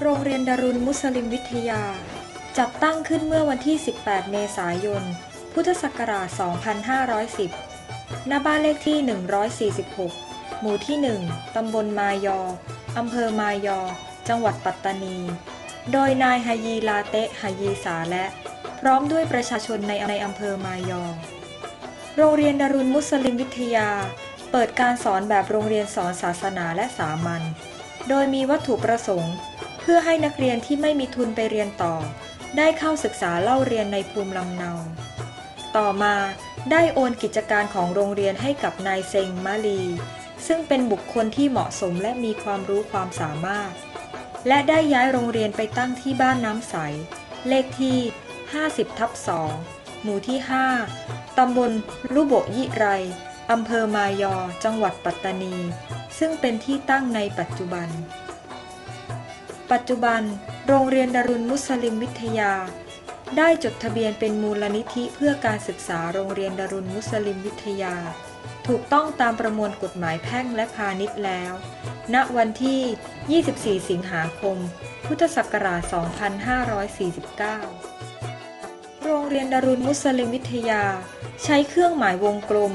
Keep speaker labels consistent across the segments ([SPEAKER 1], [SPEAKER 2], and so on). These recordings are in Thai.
[SPEAKER 1] โรงเรียนดารุณมุสลิมวิทยา จัดตั้งขึ้นเมื่อวันที่ 18 เมษายน พุทธศักราช 2510 ณ บ้านเลขที่ 146 หมู่ที่ 1 ตำบลมายอ อำเภอมายอ จังหวัดปัตตานี โดยนายฮายีลาเตะฮายีสาและ พร้อมด้วยประชาชนในในอำเภอมายอ โรงเรียนดารุณมุสลิมวิทยา เปิดการสอนแบบโรงเรียนสอนศาสนาและสามัญ โดยมีวัตถุประสงค์ เพื่อให้นักเรียนที่ไม่มีทุนไปเรียนต่อ ได้เข้าศึกษาเล่าเรียนในภูมิลำเนา ต่อมาได้โอนกิจการของโรงเรียนให้กับนายเซงมาลี ซึ่งเป็นบุคคลที่เหมาะสมและมีความรู้ความสามารถ และได้ย้ายโรงเรียนไปตั้งที่บ้านน้ำใส เลขที่ 50ทับ2หมู่ที่ 5 ตำบลลุโบยิไร อำเภอมายอ จังหวัดปัตตานี ซึ่งเป็นที่ตั้งในปัจจุบัน ปัจจุบัน โรงเรียนดารุณมุสลิมวิทยา ได้จดทะเบียนเป็นมูลนิธิเพื่อการศึกษาโรงเรียนดารุณมุสลิมวิทยา ถูกต้องตามประมวลกฎหมายแพ่งและพาณิชย์แล้ว ณ วันที่ 24 สิงหาคม พุทธศักราช 2549 โรงเรียนดารุณมุสลิมวิทยา ใช้เครื่องหมายวงกลม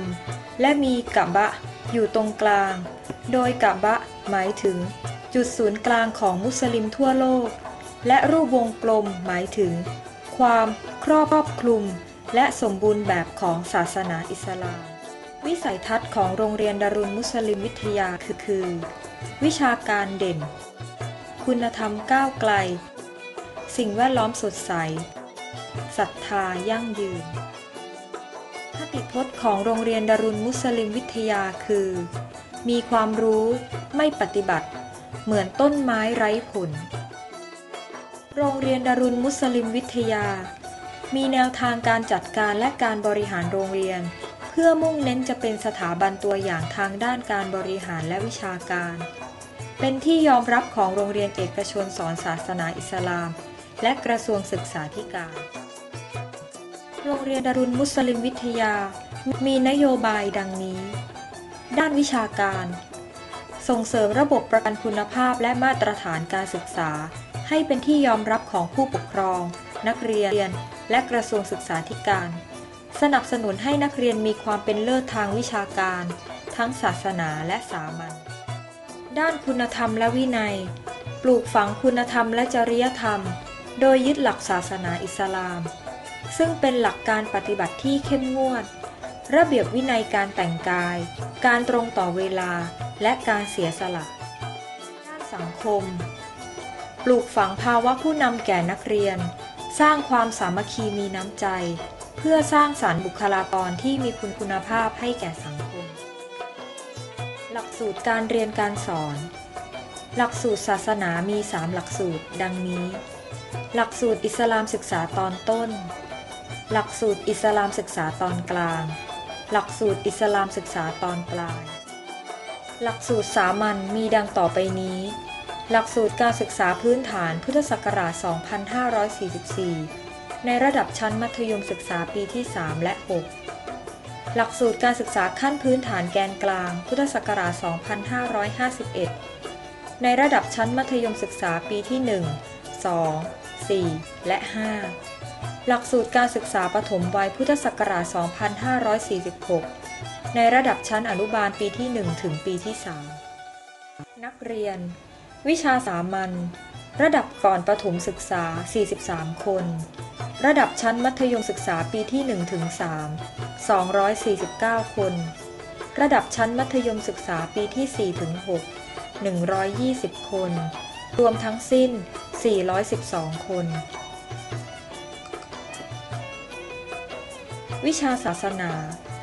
[SPEAKER 1] และมีกะบะอยู่ตรงกลาง โดยกะบะหมายถึง จุดศูนย์กลางของมุสลิมทั่วโลก และรูปวงกลมหมายถึง ความครอบคลุม และสมบูรณ์แบบของศาสนาอิสลาม วิสัยทัศน์ของโรงเรียนดารุณมุสลิมวิทยาคือคือ วิชาการเด่น คุณธรรมก้าวไกล สิ่งแวดล้อมสดใสศรัทธายั่งยืน คติพจน์ของโรงเรียนดารุณมุสลิมวิทยาคือ มีความรู้ไม่ปฏิบัติ เหมือนต้นไม้ไร้ผล โรงเรียนดารุณมุสลิมวิทยา มีแนวทางการจัดการและการบริหารโรงเรียน เพื่อมุ่งเน้นจะเป็นสถาบันตัวอย่างทางด้านการบริหารและวิชาการ เป็นที่ยอมรับของโรงเรียนเอกชนสอนศาสนาอิสลาม และกระทรวงศึกษาธิการ โรงเรียนดารุณมุสลิมวิทยา มีนโยบายดังนี้ ด้านวิชาการ ส่งเสริมระบบประกันคุณภาพและมาตรฐานการศึกษา ให้เป็นที่ยอมรับของผู้ปกครอง นักเรียน และกระทรวงศึกษาธิการ สนับสนุนให้นักเรียนมีความเป็นเลิศทางวิชาการ ทั้งศาสนาและสามัญ ด้านคุณธรรมและวินัย ปลูกฝังคุณธรรมและจริยธรรม โดยยึดหลักศาสนาอิสลาม ซึ่งเป็นหลักการปฏิบัติที่เข้มงวด ระเบียบวินัยการแต่งกาย การตรงต่อเวลา และการเสียสละ ด้านสังคม ปลูกฝังภาวะผู้นำแก่นักเรียน สร้างความสามัคคีมีน้ำใจ เพื่อสร้างสรรค์บุคลากรที่มีคุณคุณภาพให้แก่สังคม หลักสูตรการเรียนการสอน หลักสูตรศาสนามี 3 หลักสูตร ดังนี้ หลักสูตรอิสลามศึกษาตอนต้น หลักสูตรอิสลามศึกษาตอนกลาง หลักสูตรอิสลามศึกษาตอนปลาย หลักสูตรสามัญมีดังต่อไปนี้ หลักสูตรการศึกษาพื้นฐานพุทธศักราช 2544 ในระดับชั้นมัธยมศึกษาปีที่ 3 และ 6 หลักสูตรการศึกษาขั้นพื้นฐานแกนกลาง พุทธศักราช 2551 ในระดับชั้นมัธยมศึกษาปีที่ 1 2 4 และ 5 หลักสูตรการศึกษาปฐมวัยพุทธศักราช 2546 ในระดับชั้นอนุบาลปีที่ 1 ถึงปีที่ 3 นักเรียน วิชาสามัญ ระดับก่อนประถมศึกษา 43 คน ระดับชั้นมัธยมศึกษาปีที่1ถึง3 249 คน ระดับชั้นมัธยมศึกษาปีที่4ถึง6 120 คน รวมทั้งสิ้น 412 คน วิชาศาสนา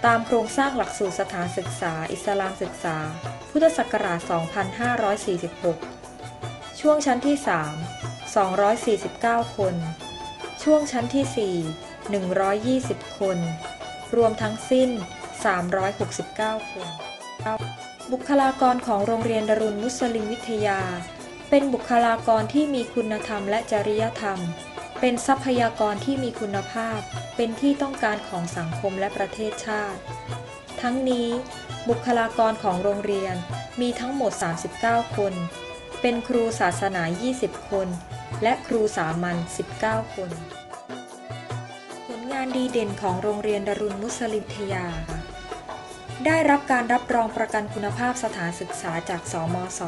[SPEAKER 1] ตามโครงสร้างหลักสูตรสถานศึกษา อิสลามศึกษา พุทธศักราช 2546 ช่วงชั้นที่ 3 249 คน ช่วงชั้นที่ 4 120 คน รวมทั้งสิ้น 369 คน บุคลากรของโรงเรียนดารุณมุสลิมวิทยา เป็นบุคลากรที่มีคุณธรรมและจริยธรรม เป็นทรัพยากรที่มีคุณภาพ เป็นที่ต้องการของสังคมและประเทศชาติ ทั้งนี้ บุคลากรของโรงเรียนมีทั้งหมด 39 คน เป็นครูศาสนา 20 คน และครูสามัญ 19 คน ผลงานดีเด่นของโรงเรียนดารุณมุสลิมทยา ได้รับการรับรองประกันคุณภาพสถานศึกษาจากสมศ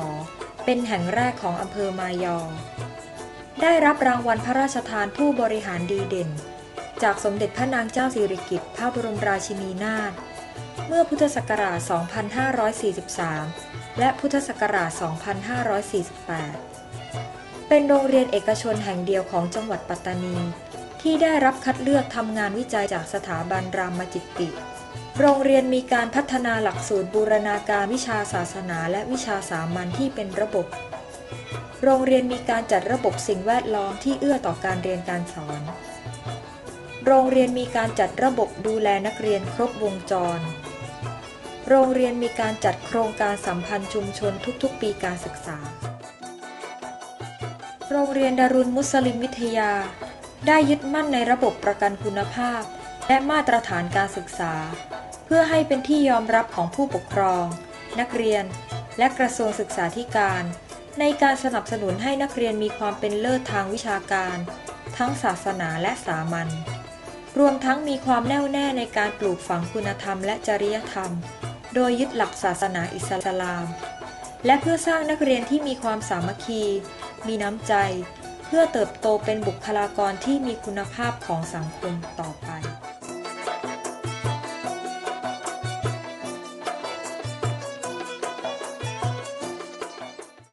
[SPEAKER 1] เป็นแห่งแรกของอำเภอมายอ ได้รับรางวัลพระราชทานผู้บริหารดีเด่น จากสมเด็จพระนางเจ้าสิริกิติ์พระบรมราชินีนาถเมื่อพุทธศักราช 2543 และพุทธศักราช 2548 เป็นโรงเรียนเอกชนแห่งเดียวของจังหวัดปัตตานี ที่ได้รับคัดเลือกทำงานวิจัยจากสถาบันรามจิตติ โรงเรียนมีการพัฒนาหลักสูตรบูรณาการวิชาศาสนาและวิชาสามัญที่เป็นระบบ โรงเรียนมีการจัดระบบสิ่งแวดล้อมที่เอื้อต่อการเรียนการสอน โรงเรียนมีการจัดระบบดูแลนักเรียนครบวงจร โรงเรียนมีการจัดโครงการสัมพันธ์ชุมชนทุกๆ ปีการศึกษา โรงเรียนดารุณมุสลิมวิทยา ได้ยึดมั่นในระบบประกันคุณภาพ และมาตรฐานการศึกษา เพื่อให้เป็นที่ยอมรับของผู้ปกครอง นักเรียน และกระทรวงศึกษาธิการ ในการสนับสนุนให้นักเรียนมีความเป็นเลิศทางวิชาการ ทั้งศาสนาและสามัญ รวมทั้งมีความแน่วแน่ในการปลูกฝังคุณธรรมและจริยธรรม โดยยึดหลักศาสนาอิสลาม และเพื่อสร้างนักเรียนที่มีความสามัคคี มีน้ำใจ เพื่อเติบโตเป็นบุคลากรที่มีคุณภาพของสังคมต่อไป